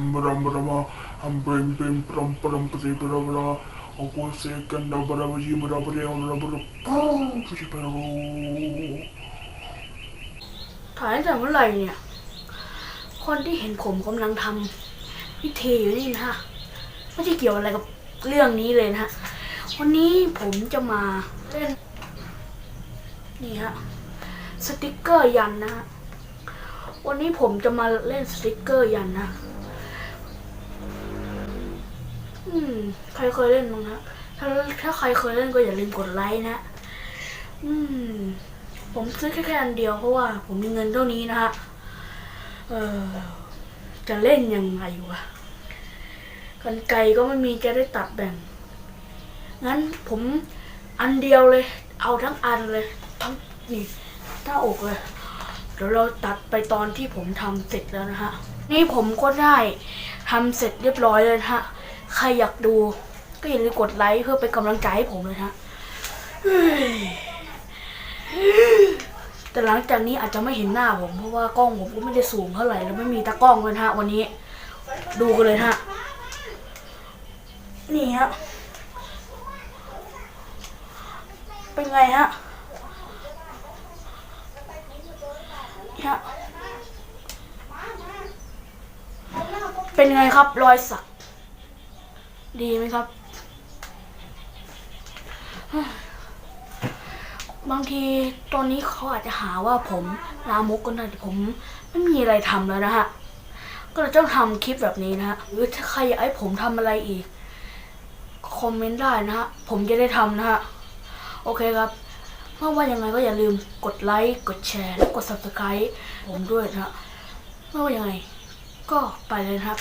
มบรมบรมอัมเบรมเบรมปรมปรมปฏิปรบรโอโกเซกันดาบรมจิมราบเรียวราบรปูฟิจิปรถ่ายแต่เมื่อไหร่เนี่ย คนที่เห็นผมกำลังทำพิธีอยู่นี่นะฮะไม่ได้เกี่ยวอะไรกับเรื่องนี้เลยนะฮะวันนี้ผมจะมาเล่น นี่ฮะสติกเกอร์ยันนะฮะวันนี้ผมจะมาเล่นสติกเกอร์ยันนะ อืม ใครเคยเล่นบ้งฮะถ้าถ้าใครเคยเล่นก็อย่าลืมกดไลค์นะ อืม ผมซื้อแค่แค่อันเดียวเพราะว่า ผมมีเงินเท่านี้นะฮะ เออ จะเล่นยังไงวะกันไกลก็ไม่มีจะได้ตัดแบ่ง งั้นผมอันเดียวเลย เอาทั้งอันเลย ทั้งนี่หน้าอกเลย เดี๋ยวเราตัดไปตอนที่ผมทำเสร็จแล้วนะฮะ นี่ผมก็ได้ทำเสร็จเรียบร้อยเลยนะฮะ ใครอยากดู ก็อย่าลืมกดไลค์เพื่อเป็นกำลังใจให้ผมเลยนะฮะแต่หลังจากนี้อาจจะไม่เห็นหน้าผมเพราะว่ากล้องผมก็ไม่ได้สูงเท่าไหร่แล้วไม่มีตากล้องเลยนะฮะ วันนี้ ดูกันเลยนะฮะ นี่ฮะ เป็นไงฮะฮะเป็นไงครับรอยสัก ดีไหมครับ บางทีตอนนี้เขาอาจจะหาว่าผมลามกก็ได้แต่ผมไม่มีอะไรทำแล้วนะฮะ ก็เลยต้องทำคลิปแบบนี้นะฮะหรือถ้าใครอยากให้ผมทำอะไรอีก คอมเมนต์ได้นะฮะ ผมจะได้ทำนะฮะ โอเคครับไม่ว่ายังไงก็อย่าลืมกดไลค์กดแชร์และกด subscribe ผมด้วยนะฮะไม่ว่ายังไง ก็ไปเลยนะครับ